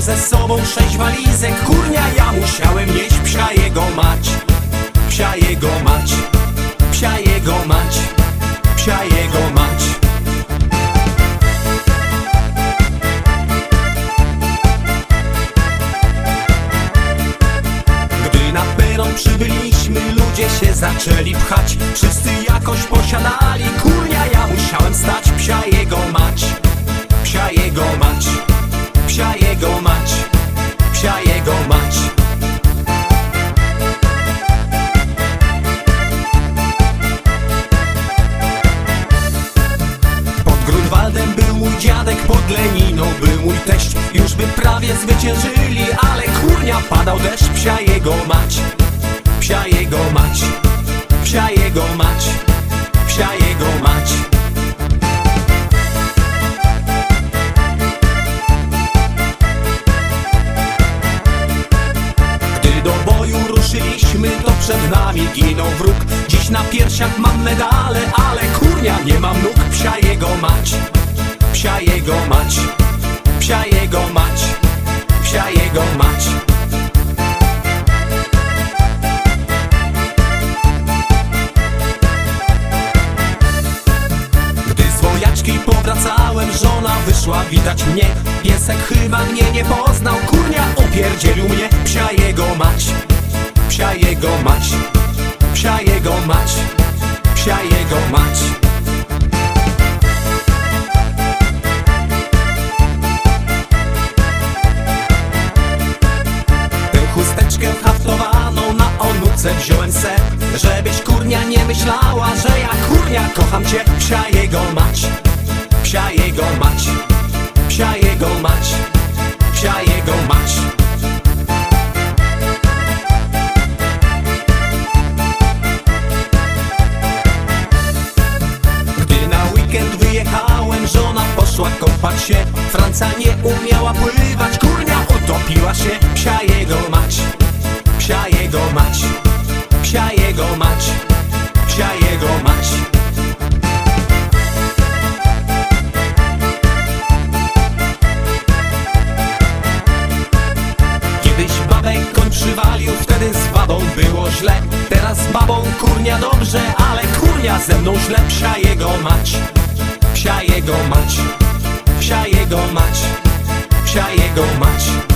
ze sobą sześć walizek Kurnia ja musiałem nieść psia jego mać. Psia jego mać Psia jego mać Psia jego mać. Gdy na peron przybyliśmy, ludzie się zaczęli pchać. Wszyscy jakoś posiadali, kurnia ja był mój teść Już by prawie zwyciężyli, ale kurnia padał deszcz Psia jego mać, psia jego mać, psia jego mać, psia jego mać. Gdy do boju ruszyliśmy, to przed nami ginął wróg. Dziś na piersiach mam medale, ale kurnia nie mam nóg. Psia jego mać, psia jego mać, psia jego mać, psia jego mać. Gdy z wojaczki powracałem, żona wyszła witać mnie. Piesek chyba mnie nie poznał, kurnia opierdzielił mnie. Psia jego mać, psia jego mać, onuce wziąłem se Żebyś kurnia nie myślała, że ja kurnia kocham cię. Psia jego mać, psia jego mać, psia jego mać, psia jego mać. Gdy na weekend wyjechałem, żona poszła kąpać się. Franca nie umiała pływać, kurnia utopiła się. Psia jego jego mać, psia jego mać. Kiedyś babę koń przywalił, wtedy z babą było źle. Teraz z babą kurnia dobrze, ale kurnia ze mną źle. Psia jego mać, psia jego mać, psia jego mać, psia jego mać